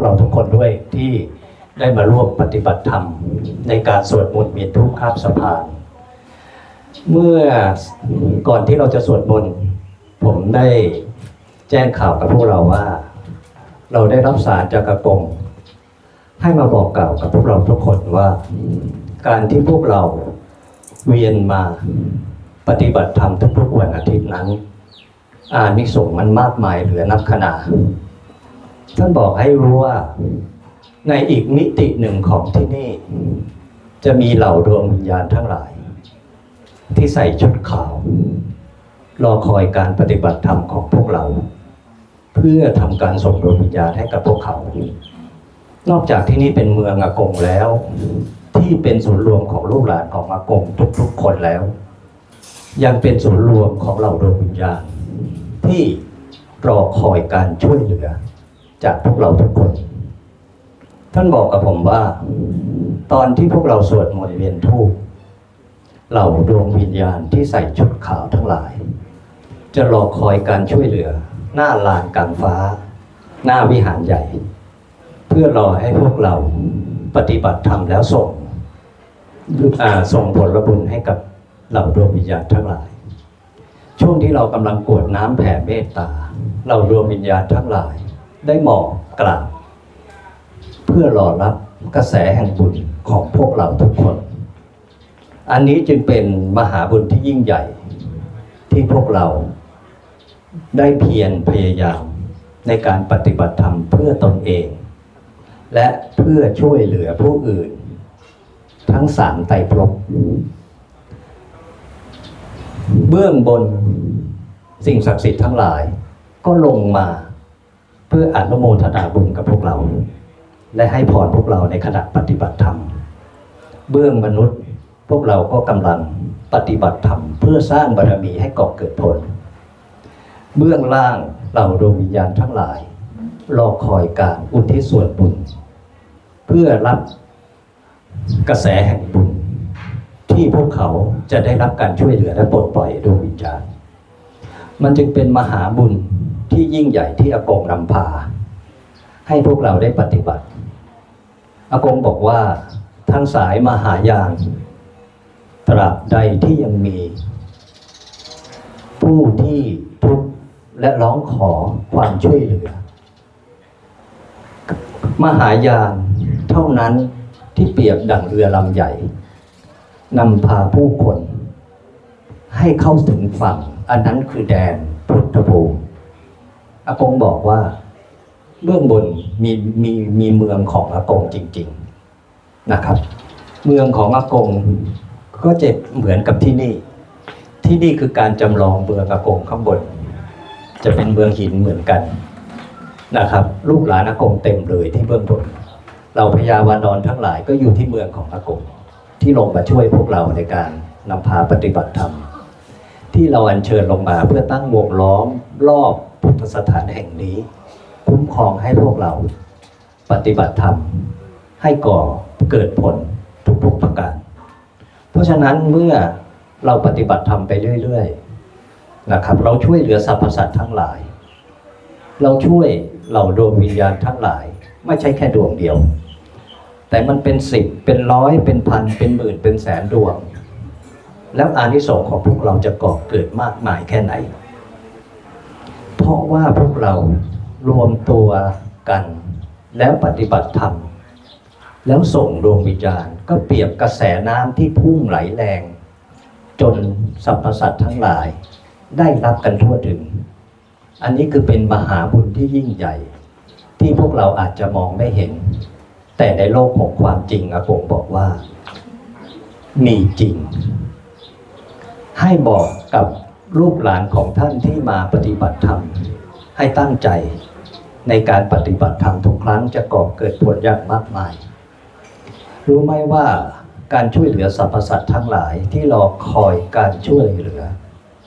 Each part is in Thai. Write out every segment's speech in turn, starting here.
กเราทุกคนด้วยที่ได้มาร่วมปฏิบัติธรรม ในการสวดมนต์เมีทุกข้ามสะพานเมื่อก่อนที่เราจะสวดมนต์ผมได้แจ้งข่าวกับพวกเราว่า เราได้รับสารจากกระกงให้มาบอกกล่าวกับพวกเราทุกคนว่า การที่พวกเราเวียนมาปฏิบัติธรรมทุกๆวันอาทิตย์นั้นอานิสงส์มันมากมายเหลือนับขนาด ท่านบอกให้รู้ว่า ในอีกมิติหนึ่งของที่นี่ จะมีเหล่าดวงวิญญาณทั้งหลาย ที่ใส่ชุดขาว รอคอยการปฏิบัติธรรมของพวกเรา เพื่อทำการส่งดวงวิญญาณให้กับพวกเขา นอกจากที่นี่เป็นเมืองอากงแล้ว ที่เป็นศูนย์รวมของลูกหลานของอากงทุกๆคนแล้ว ยังเป็นศูนย์รวมของเหล่าดวงวิญญาณที่รอคอยการช่วยเหลือ จากพวกเราทุกคน ท่านบอกกับผมว่า ตอนที่พวกเราสวดมนต์เวียนทูปเหล่าดวงวิญญาณที่ใส่ชุดขาวทั้งหลาย จะรอคอยการช่วยเหลือ หน้าลานกลางฟ้า หน้าวิหารใหญ่ เพื่อรอให้พวกเราปฏิบัติธรรมแล้วส่งส่งผลบุญให้กับเหล่าดวงวิญญาณทั้งหลาย ช่วงที่เรากำลังกรวดน้ำแผ่เมตตาเราดวงวิญญาณทั้งหลาย ได้หมอบกราบเพื่อรอรับกระแสแห่งบุญของพวกเราทุกคน อันนี้จึงเป็นมหาบุญที่ยิ่งใหญ่ที่พวกเราได้เพียรพยายามในการปฏิบัติธรรมเพื่อตนเอง และเพื่อช่วยเหลือผู้อื่น ทั้งสามไตรภพเบื้องบนสิ่งศักดิ์สิทธิ์ทั้งหลายก็ลงมา เพื่ออนุโมทนาบุญกับพวกเรา และให้พรพวกเราในขณะปฏิบัติธรรม เบื้องมนุษย์พวกเราก็กำลังปฏิบัติธรรมเพื่อสร้างบารมีให้ก่อเกิดผล เบื้องล่างเหล่าดวงวิญญาณทั้งหลาย รอคอยการอุทิศส่วนบุญ เพื่อรับกระแสแห่งบุญ ที่พวกเขาจะได้รับการช่วยเหลือและปลดปล่อยดวงวิญญาณ มันจึงเป็นมหาบุญ ที่ยิ่งใหญ่ที่อากงนำพา ให้พวกเราได้ปฏิบัติอากงบอกว่าทางสายมหายานตราบใดที่ยังมี ผู้ที่ทุกข์และร้องขอความช่วยเหลือ มหายานเท่านั้นที่เปรียบดั่งเรือลำใหญ่นำพาผู้คน ให้เข้าถึงฝั่ง อันนั้นคือแดนพุทธภูมิ อากงบอกว่า เบื้องบนมีมีมีเมืองของอากงจริง ๆนะครับ เมืองของอากงก็จะเหมือนกับที่นี่ ที่นี่คือการจำลองเมืองอากงข้างบน จะเป็นเมืองหินเหมือนกันนะครับ ลูกหลานอากงเต็มเลยที่เบื้องบน เราพญาวานอนทั้งหลายก็อยู่ที่เมืองของอากงที่ลงมาช่วยพวกเราในการนำพาปฏิบัติธรรม ที่เราอัญเชิญลงมาเพื่อตั้งวงล้อมรอบ พุทธสถานแห่งนี้ คุ้มครองให้พวกเราปฏิบัติธรรม ให้ก่อเกิดผลทุกๆประการ เพราะฉะนั้นเมื่อเราปฏิบัติธรรมไปเรื่อยๆนะครับ เราช่วยเหลือสรรพสัตว์ทั้งหลาย เราช่วยเหล่าดวงวิญญาณทั้งหลาย ไม่ใช่แค่ดวงเดียว แต่มันเป็นสิบเป็นร้อยเป็นพันเป็นหมื่นเป็นแสนดวง แล้วอานิสงส์ของพวกเราจะก่อเกิดมากมายแค่ไหน เพราะว่าพวกเรารวมตัวกัน แล้วปฏิบัติธรรม แล้วส่งดวงวิญญาณก็เปรียบกระแสน้ำที่พุ่งไหลแรง จนสรรพสัตว์ทั้งหลาย ได้รับกันทั่วถึง อันนี้คือเป็นมหาบุญที่ยิ่งใหญ่ ที่พวกเราอาจจะมองไม่เห็น แต่ในโลกของความจริงอากงบอกว่า มีจริง ให้บอกกับ ลูกหลานของท่านที่มาปฏิบัติธรรม ให้ตั้งใจในการปฏิบัติธรรมทุกครั้งจะก่อเกิดผลอย่างมากมาย รู้ไหมว่าการช่วยเหลือสรรพสัตว์ทั้งหลายที่รอคอยการช่วยเหลือ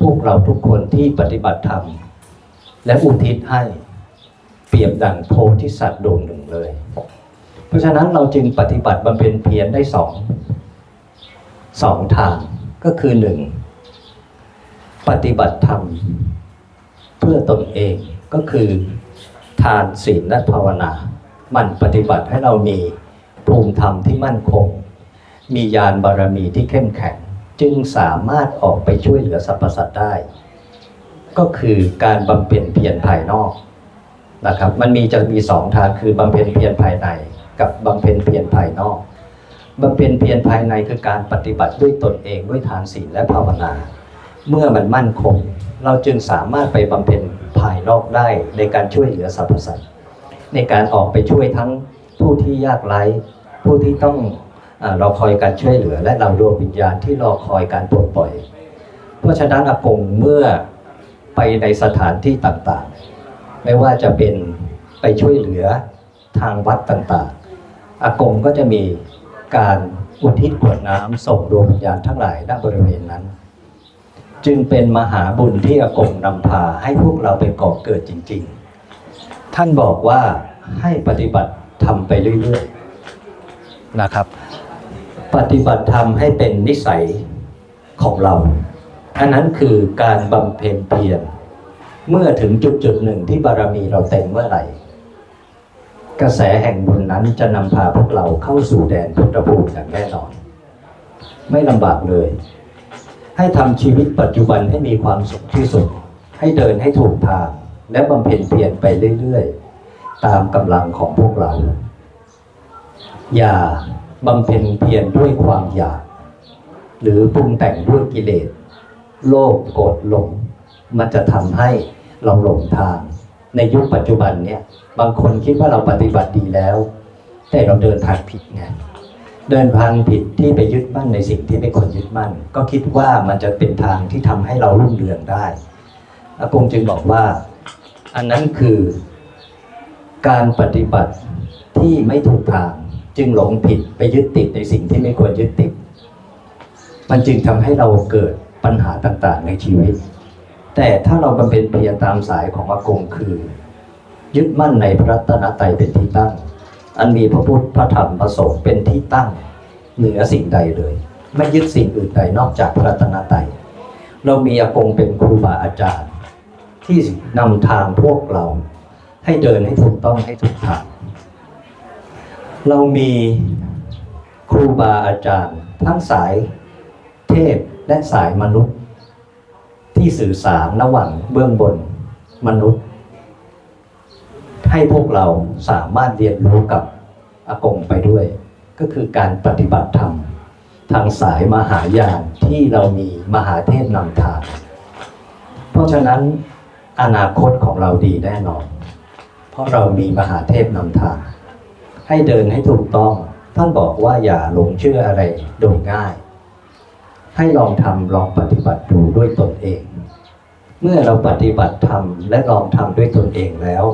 พวกเราทุกคนที่ปฏิบัติธรรม และอุทิศให้เปรียบดังโพธิสัตว์ดวงหนึ่งเลย เพราะฉะนั้นเราจึงปฏิบัติบำเพ็ญเพียรได้สองสองทางก็คือหนึ่ง ปฏิบัติธรรมเพื่อตนเองก็คือทานศีลและภาวนา มันปฏิบัติให้เรามีภูมิธรรมที่มั่นคง มีญาณบารมีที่เข้มแข็ง จึงสามารถออกไปช่วยเหลือสรรพสัตว์ได้ ก็คือการบำเพ็ญเพียรภายนอกนะครับ มันมีจะมีสองทางคือบำเพ็ญเพียรภายใน กับบำเพ็ญเพียรภายนอกบำเพ็ญเพียรภายในคือการปฏิบัติด้วยตนเองด้วยทานศีลและภาวนา เมื่อมันมั่นคง เราจึงสามารถไปบำเพ็ญภายนอกได้ในการช่วยเหลือสรรพสัตว์ในการออกไปช่วยทั้งผู้ที่ยากไร้ ผู้ที่ต้องอรอคอยการช่วยเหลือ และเราดวงวิญญาณที่รอคอยการปลดปล่อย เพราะฉะนั้นอากงเมื่อไปในสถานที่ต่างๆ ไม่ว่าจะเป็นไปช่วยเหลือทางวัดต่างๆ อากงก็จะมีการอุทิศกวดน้ำส่งดวงวิญญาณทั้งหลายณบริเวณนั้น จึงเป็นมหาบุญที่อากงนำพาให้พวกเราไปก่อเกิดจริง ๆ ท่านบอกว่าให้ปฏิบัติทำไปเรื่อยๆนะครับ ปฏิบัติธรรมให้เป็นนิสัยของเรา อันนั้นคือการบำเพ็ญเพียรเมื่อถึงจุดจุดหนึ่งที่บารมีเราเต็มเมื่อไหร่ กระแสแห่งบุญนั้นจะนำพาพวกเราเข้าสู่แดนพุทธภูมิอย่างแน่นอน ไม่ลำบากเลย ให้ทำชีวิตปัจจุบันให้มีความสุขที่สุด ให้เดินให้ถูกทาง และบำเพ็ญเพียรไปเรื่อยๆ ตามกำลังของพวกเรา อย่าบำเพ็ญเพียรด้วยความอยาก หรือปรุงแต่งด้วยกิเลส โลภโกรธหลง มันจะทำให้เราหลงทาง ในยุคปัจจุบันเนี่ย บางคนคิดว่าเราปฏิบัติดีแล้ว แต่เราเดินทางผิดไง เดินทางผิดที่ไปยึดมั่นในสิ่งที่ไม่ควรยึดมั่น ก็คิดว่ามันจะเป็นทางที่ทำให้เรารุ่งเรืองได้อากงจึงบอกว่า อันนั้นคือการปฏิบัติที่ไม่ถูกทางจึงหลงผิดไปยึดติดในสิ่งที่ไม่ควรยึดติด มันจึงทำให้เราเกิดปัญหาต่างๆในชีวิต แต่ถ้าเราบำเพ็ญเพียรตามสายของอากงคือ ยึดมั่นในพระตนตรัยเป็นที่ตั้ง อันมีพระพุทธพระธรรมพระสงฆ์เป็นที่ตั้งเหนือสิ่งใดเลย ไม่ยึดสิ่งอื่นใดนอกจากพระรัตนตรัยเรามีอากงเป็นครูบาอาจารย์ ที่นำทางพวกเราให้เดินให้ถูกต้องให้ถูกทางเรามีครูบาอาจารย์ ทั้งสายเทพและสายมนุษย์ ที่สื่อสารระหว่างเบื้องบนมนุษย์ ให้พวกเราสามารถเรียนรู้กับอากงไปด้วย ก็คือการปฏิบัติธรรม ทางสายมหายานที่เรามีมหาเทพนำทาง เพราะฉะนั้นอนาคตของเราดีแน่นอน เพราะเรามีมหาเทพนำทาง ให้เดินให้ถูกต้อง ท่านบอกว่าอย่าหลงเชื่ออะไรโดยง่าย ให้ลองทำลองปฏิบัติดูด้วยตนเอง เมื่อเราปฏิบัติทำและลองทำด้วยตนเองแล้ว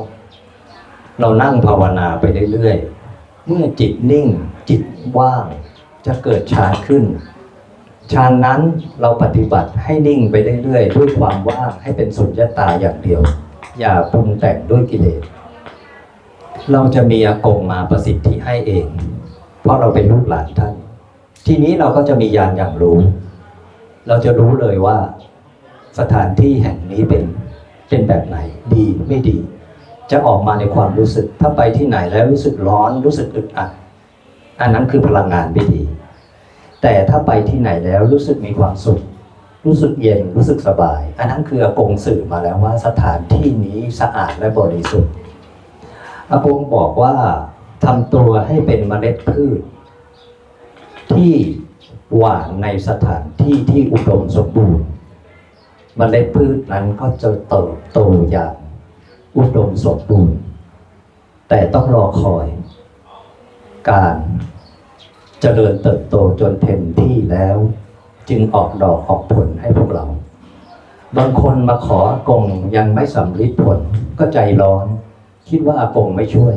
เรานั่งภาวนาไปเรื่อยๆ เมื่อจิตนิ่งจิตว่างจะเกิดฌานขึ้นฌานนั้นเราปฏิบัติให้นิ่งไปเรื่อยๆด้วยความว่างให้เป็นสุญญตาอย่างเดียว อย่าปรุงแต่งด้วยกิเลสเราจะมีอากงมาประสิทธิให้เอง เพราะเราเป็นลูกหลานท่าน ทีนี้เราก็จะมียานอย่างรู้ เราจะรู้เลยว่า สถานที่แห่งนี้เป็นเป็นแบบไหนดีไม่ดี จะออกมาในความรู้สึก ถ้าไปที่ไหนแล้วรู้สึกร้อนรู้สึกอึดอัดอันนั้นคือพลังงานไม่ดี แต่ถ้าไปที่ไหนแล้วรู้สึกมีความสุข รู้สึกเย็นรู้สึกสบาย อันนั้นคืออากงสื่อมาแล้วว่าสถานที่นี้สะอาดและบริสุทธิ์อากงบอกว่าทำตัวให้เป็นเมล็ดพืช ที่หวานในสถานที่ที่อุดมสมบูรณ์เมล็ดพืชนั้นก็จะเติบโตอย่าง อุดมสมบูรณ์ แต่ต้องรอคอย การเจริญเติบโตจนเต็มที่แล้ว จึงออกดอกออกผลให้พวกเรา บางคนมาขออากงยังไม่สำลิดผลก็ใจร้อน คิดว่าอากงไม่ช่วย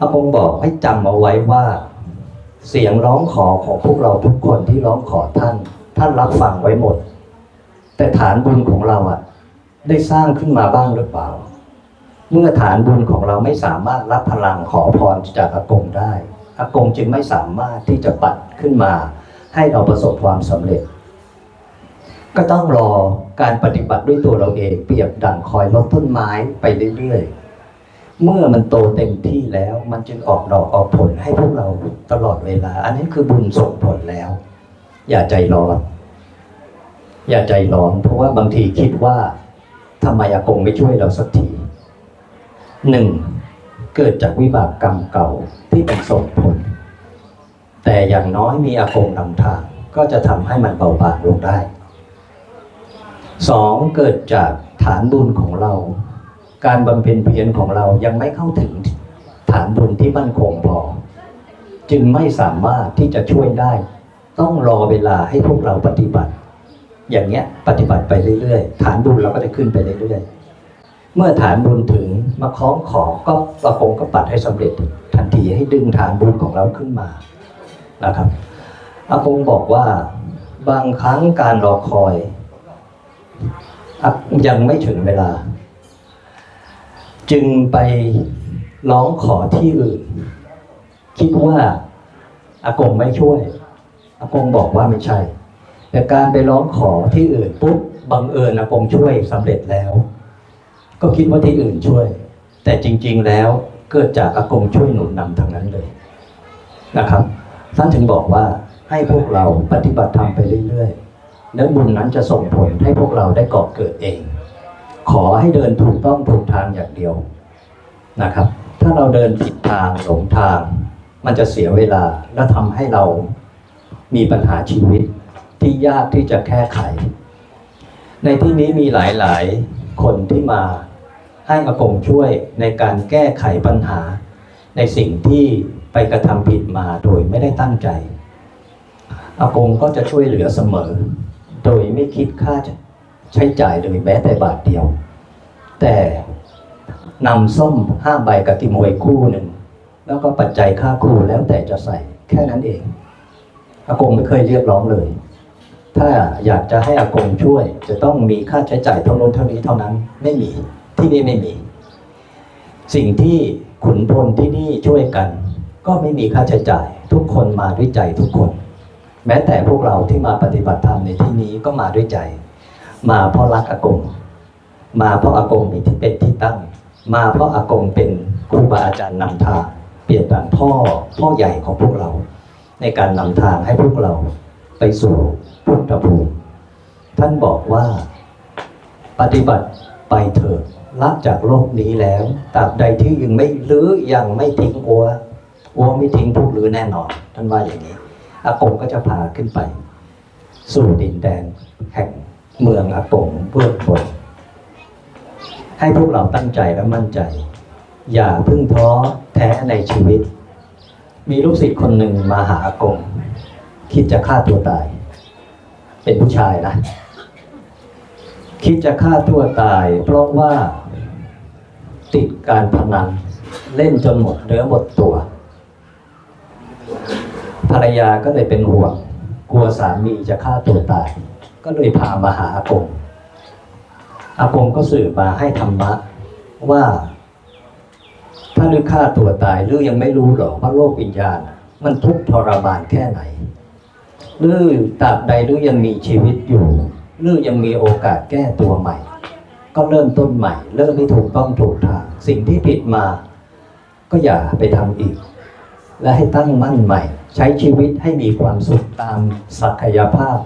อากงบอกให้จำเอาไว้ว่า เสียงร้องขอของพวกเราทุกคนที่ร้องขอท่าน ท่านรับฟังไว้หมด แต่ฐานบุญของเราอะ ได้สร้างขึ้นมาบ้างหรือเปล่า เมื่อฐานบุญของเราไม่สามารถรับพลังขอพรจากอากงได้อากงจึงไม่สามารถที่จะปัดขึ้นมา ให้เราประสบความสำเร็จ ก็ต้องรอการปฏิบัติด้วยตัวเราเองเปรียบดั่งคอยลดต้นไม้ไปเรื่อยๆ เมื่อมันโตเต็มที่แล้วมันจึงออกดอกออกผลให้พวกเราตลอดเวลา อันนี้คือบุญส่งผลแล้ว อย่าใจร้อน อย่าใจร้อน เพราะว่าบางทีคิดว่า ทำไมอากงไม่ช่วยเราสักทีหนึ่งเกิดจากวิบากกรรมเก่าที่เป็นส่งผล แต่อย่างน้อยมีอากงนำทางก็จะทำให้มันเบาบางลงได้สองเกิดจากฐานบุญของเรา การบำเพ็ญเพียรของเรายังไม่เข้าถึงฐานบุญที่มั่นคงพอ จึงไม่สามารถที่จะช่วยได้ ต้องรอเวลาให้พวกเราปฏิบัติ อย่างเงี้ยปฏิบัติไปเรื่อยๆ ฐานบุญเราก็จะขึ้นไปเรื่อยๆ เมื่อฐานบุญถึงมาคล้องขอก็ประคงก็ปัดให้สำเร็จทันทีให้ดึงฐานบุญของเราขึ้นมานะครับอากงบอกว่าบางครั้งการรอคอย ยังไม่ถึงเวลา จึงไปร้องขอที่อื่น คิดว่าอากงไม่ช่วยอากงบอกว่าไม่ใช่ แต่การไปร้องขอที่อื่นปุ๊บบังเอิญอากงช่วยสำเร็จแล้ว ก็คิดว่าที่อื่นช่วย แต่จริง ๆแล้วเกิดจากอากงช่วยหนุนนำทั้งนั้นเลยนะครับท่านถึงบอกว่าให้พวกเราปฏิบัติธรรมไปเรื่อยๆแล้วบุญนั้นจะส่งผลให้พวกเราได้ก่อเกิดเอง ขอให้เดินถูกต้องถูกทางอย่างเดียวนะครับ ถ้าเราเดินผิดทางหลงทาง มันจะเสียเวลาและทำให้เรามีปัญหาชีวิต ที่ยากที่จะแก้ไข ในที่นี้มีหลายๆ คนที่มาให้อากงช่วยในการแก้ไขปัญหา ในสิ่งที่ไปกระทำผิดมาโดยไม่ได้ตั้งใจอากงก็จะช่วยเหลือเสมอ โดยไม่คิดค่าใช้จ่ายเลยแม้แต่บาทเดียว แต่นำส้มห้าใบกับติมวยคู่หนึ่ง แล้วก็ปัจจัยค่าครูแล้วแต่จะใส่แค่นั้นเองอากงไม่เคยเรียกร้องเลย ถ้าอยากจะให้อากงช่วย จะต้องมีค่าใช้จ่ายเท่านู้นเท่านี้เท่านั้นไม่มีที่นี่ไม่มี สิ่งที่ขุนพลที่นี่ช่วยกัน ก็ไม่มีค่าใช้จ่าย ทุกคนมาด้วยใจทุกคน แม้แต่พวกเราที่มาปฏิบัติธรรมในที่นี้ก็มาด้วยใจ มาเพราะรักอากง มาเพราะอากงมีที่เป็นที่ตั้ง มาเพราะอากงเป็นครูบาอาจารย์นำทางเปรียบดังพ่อพ่อใหญ่ของพวกเรา ในการนำทางให้พวกเรา ไปสู่พุทธภูมิ ท่านบอกว่าปฏิบัติไปเถิดละจากโลกนี้แล้วตราบใดที่ยังไม่หรือยังไม่ทิ้งอัวอัวไม่ทิ้งพวกหรือแน่นอน ท่านว่าอย่างนี้ อากงก็จะพาขึ้นไป สู่ดินแดนแห่งเมืองอากงเบื้องบนให้พวกเราตั้งใจและมั่นใจ อย่าพึ่งท้อแท้ในชีวิต มีลูกศิษย์คนหนึ่งมาหาอากง คิดจะฆ่าตัวตาย เป็นผู้ชายนะ คิดจะฆ่าตัวตาย เพราะว่าติดการพนันเล่นจนหมดเนื้อหมดตัว ภรรยาก็เลยเป็นห่วง กลัวสามีจะฆ่าตัวตาย ก็เลยพามาหาอากงอากงก็สื่อมาให้ธรรมะว่าถ้าลึกฆ่าตัวตายหรือยังไม่รู้หรอกว่าโลกวิญญาณ มันทุกข์ทรมานแค่ไหน หรือตราบใดหรือยังมีชีวิตอยู่ หรือยังมีโอกาสแก้ตัวใหม่ ก็เริ่มต้นใหม่ เริ่มให้ถูกต้องถูกทางสิ่งที่ผิดมา ก็อย่าไปทำอีก และให้ตั้งมั่นใหม่ ใช้ชีวิตให้มีความสุขตามศักยภาพ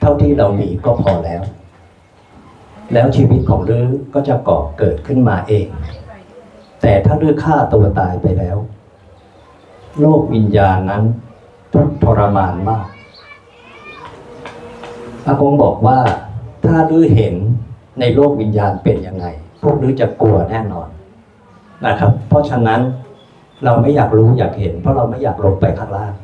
เท่าที่เรามีก็พอแล้ว แล้วชีวิตของลือก็จะก่อเกิดขึ้นมาเอง แต่ถ้าลือฆ่าตัวตายไปแล้ว โลกวิญญาณนั้นทุกทรมานมาก อากงบอกว่าถ้าลือเห็นในโลกวิญญาณเป็นยังไง พวกลือจะกลัวแน่นอนนะครับ เพราะฉะนั้นเราไม่อยากรู้อยากเห็น เพราะเราไม่อยากลงไปข้างล่าง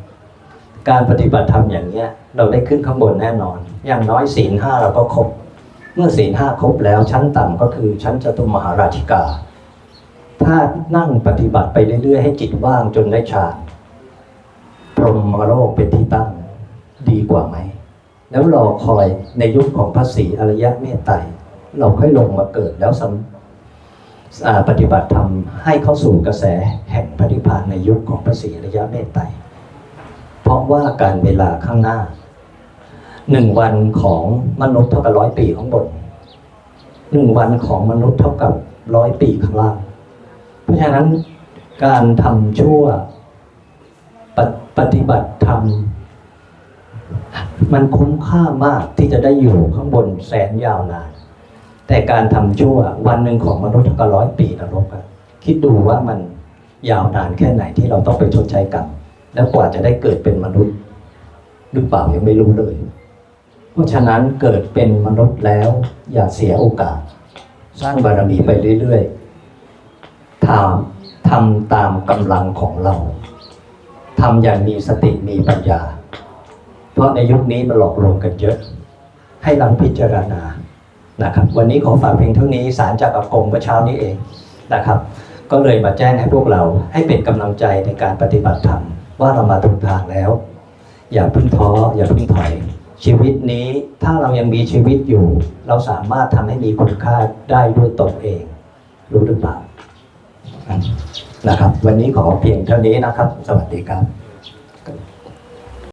การปฏิบัติธรรมอย่างเนี้ย เราได้ขึ้นข้างบนแน่นอน อย่างน้อยศีลห้าเราก็ครบ เมื่อศีลห้าครบแล้วชั้นต่ำก็คือชั้นจตุมหาราชิกา ถ้านั่งปฏิบัติไปเรื่อยๆ ให้จิตว่างจนได้ฌานพรหมโลกเป็นที่ตั้งดีกว่าไหม แล้วรอคอยในยุคของพระศรีอริยะเมตไตรเราค่อยลงมาเกิดแล้วสำปฏิบัติธรรมให้เข้าสู่กระแสแห่งปฏิภาณในยุคของพระศรีอริยะเมตไตรเพราะว่าการเวลาข้างหน้าหนึ่งวันของมนุษย์เท่ากับร้อยปีข้างบนหนึ่งวันของมนุษย์เท่ากับร้อยปีข้างล่าง เพราะฉะนั้นการทำชั่วปปฏิบัติธรรม มันคุ้มค่ามากที่จะได้อยู่ข้างบนแสนยาวนาน แต่การทำชั่ววันหนึ่งของมนุษย์ก็ร้อยปีนรกอะคิดดูว่ามันยาวนานแค่ไหนที่เราต้องไปชดใช้กรรมแล้วกว่าจะได้เกิดเป็นมนุษย์ หรือเปล่ายังไม่รู้เลย เพราะฉะนั้นเกิดเป็นมนุษย์แล้ว อย่าเสียโอกาส สร้างบารมีไปเรื่อยๆทำทำตามกำลังของเราทำอย่างมีสติมีปัญญา เพราะในยุคนี้มันหลอกลวงกันเยอะ ให้เราพิจารณานะครับวันนี้ขอฝากเพียงเท่านี้สารจากอากงเมื่อเช้านี้เองนะครับ ก็เลยมาแจ้งให้พวกเราให้เป็นกำลังใจในการปฏิบัติธรรมว่าเรามาถูกทางแล้ว อย่าพิ่งท้ออย่าพิ่งถอย ชีวิตนี้ถ้าเรายังมีชีวิตอยู่ เราสามารถทำให้มีคุณค่าได้ด้วยตนเอง รู้หรือเปล่านะครับ วันนี้ขอเพียงเท่านี้นะครับ สวัสดีครับ